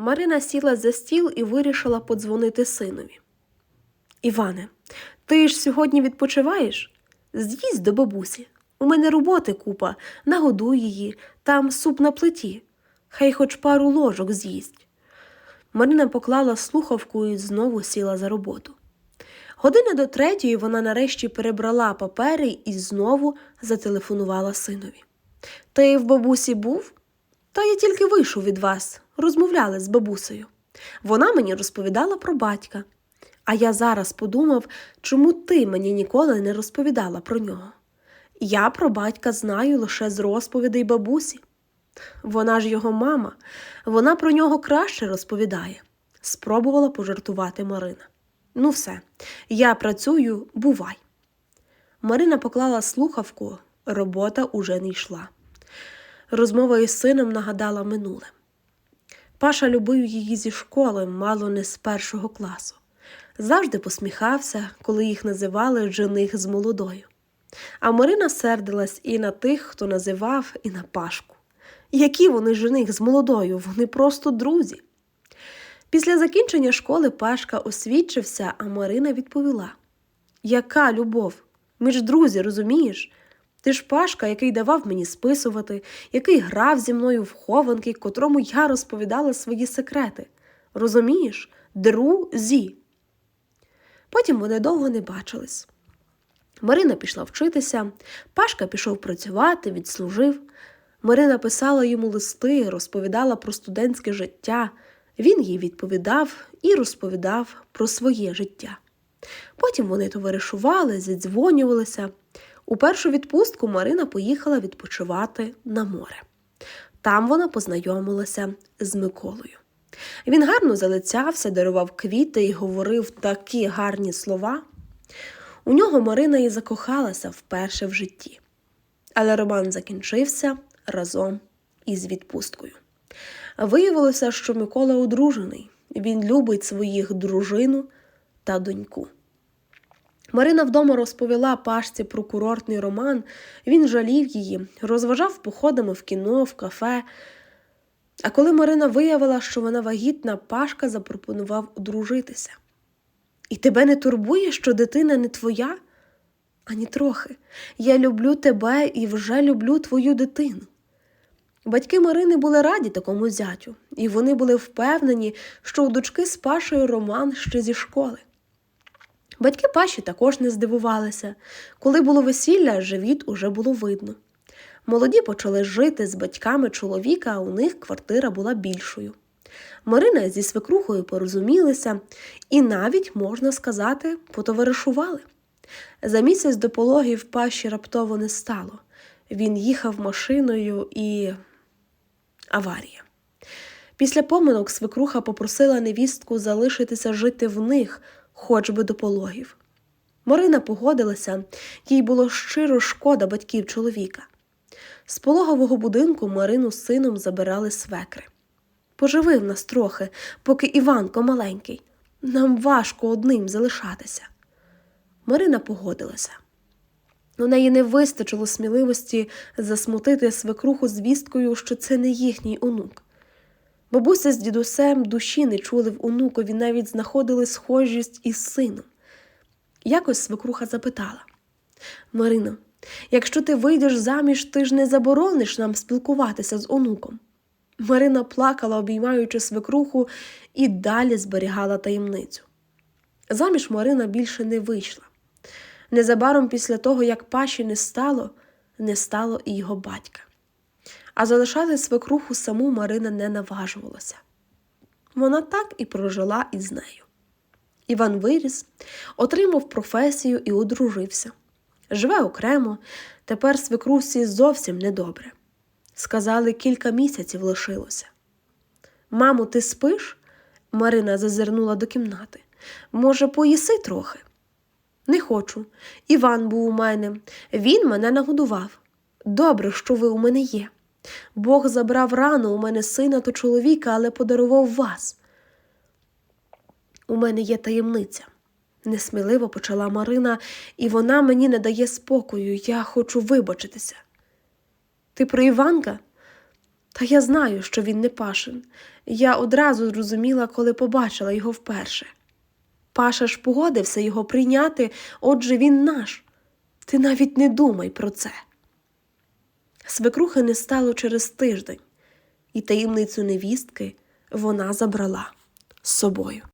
Марина сіла за стіл і вирішила подзвонити синові. Іване, ти ж сьогодні відпочиваєш? З'їзд до бабусі. У мене роботи купа, нагодуй її, там суп на плиті. Хай хоч пару ложок з'їсть. Марина поклала слухавку і знову сіла за роботу. Години до третьої вона нарешті перебрала папери і знову зателефонувала синові. Ти в бабусі був? Та я тільки вийшов від вас, розмовляли з бабусею. Вона мені розповідала про батька. А я зараз подумав, чому ти мені ніколи не розповідала про нього. Я про батька знаю лише з розповідей бабусі. Вона ж його мама, вона про нього краще розповідає, спробувала пожартувати Марина. Ну, все, я працюю, бувай. Марина поклала слухавку, робота уже не йшла. Розмова із сином нагадала минуле. Паша любив її зі школи, мало не з першого класу. Завжди посміхався, коли їх називали жених з молодою. А Марина сердилась і на тих, хто називав, і на Пашку. Які вони жених з молодою, вони просто друзі. Після закінчення школи Пашка освідчився, а Марина відповіла: Яка любов? Ми ж друзі, розумієш? Ти ж Пашка, який давав мені списувати, який грав зі мною в хованки, котрому я розповідала свої секрети. Розумієш? Друзі. Потім вони довго не бачились. Марина пішла вчитися, Пашка пішов працювати, відслужив. Марина писала йому листи, розповідала про студентське життя. Він їй відповідав і розповідав про своє життя. Потім вони товаришували, зідзвонювалися. У першу відпустку Марина поїхала відпочивати на море. Там вона познайомилася з Миколою. Він гарно залицявся, дарував квіти і говорив такі гарні слова. У нього Марина і закохалася вперше в житті. Але роман закінчився разом із відпусткою. Виявилося, що Микола одружений. Він любить своїх дружину та доньку. Марина вдома розповіла Пашці про курортний роман, він жалів її, розважав походами в кіно, в кафе. А коли Марина виявила, що вона вагітна, Пашка запропонував одружитися. І тебе не турбує, що дитина не твоя? Ані трохи. Я люблю тебе і вже люблю твою дитину. Батьки Марини були раді такому зятю, і вони були впевнені, що у дочки з Пашою роман ще зі школи. Батьки Паші також не здивувалися. Коли було весілля, живіт уже було видно. Молоді почали жити з батьками чоловіка, а у них квартира була більшою. Марина зі свекрухою порозумілися і навіть, можна сказати, потоваришували. За місяць до пологів паші раптово не стало. Він їхав машиною і аварія. Після поминок свекруха попросила невістку залишитися жити в них, хоч би до пологів. Марина погодилася, їй було щиро шкода батьків чоловіка. З пологового будинку Марину з сином забирали свекри. Поживи в нас трохи, поки Іванко маленький. Нам важко одним залишатися. Марина погодилася. У неї не вистачило сміливості засмутити свекруху звісткою, що це не їхній онук. Бабуся з дідусем душі не чули в онукові, навіть знаходили схожість із сином. Якось свекруха запитала Марино, якщо ти вийдеш заміж, ти ж не заборониш нам спілкуватися з онуком. Марина плакала, обіймаючи свекруху, і далі зберігала таємницю. Заміж Марина більше не вийшла. Незабаром після того, як паші не стало, не стало і його батька. А залишати свекруху саму Марина не наважувалася. Вона так і прожила із нею. Іван виріс, отримав професію і одружився. Живе окремо, тепер свекрусі зовсім недобре. Сказали, кілька місяців лишилося. Мамо, ти спиш? Марина зазирнула до кімнати. Може, поїси трохи? Не хочу. Іван був у мене. Він мене нагодував. Добре, що ви у мене є. Бог забрав рано у мене сина та чоловіка, але подарував вас. У мене є таємниця, несміливо почала Марина, і вона мені не дає спокою, я хочу вибачитися. Ти про Іванка? Та я знаю, що він не пашин. Я одразу зрозуміла, коли побачила його вперше. Паша ж погодився його прийняти, отже він наш. Ти навіть не думай про це свекрухи не стало через тиждень, і таємницю невістки вона забрала з собою.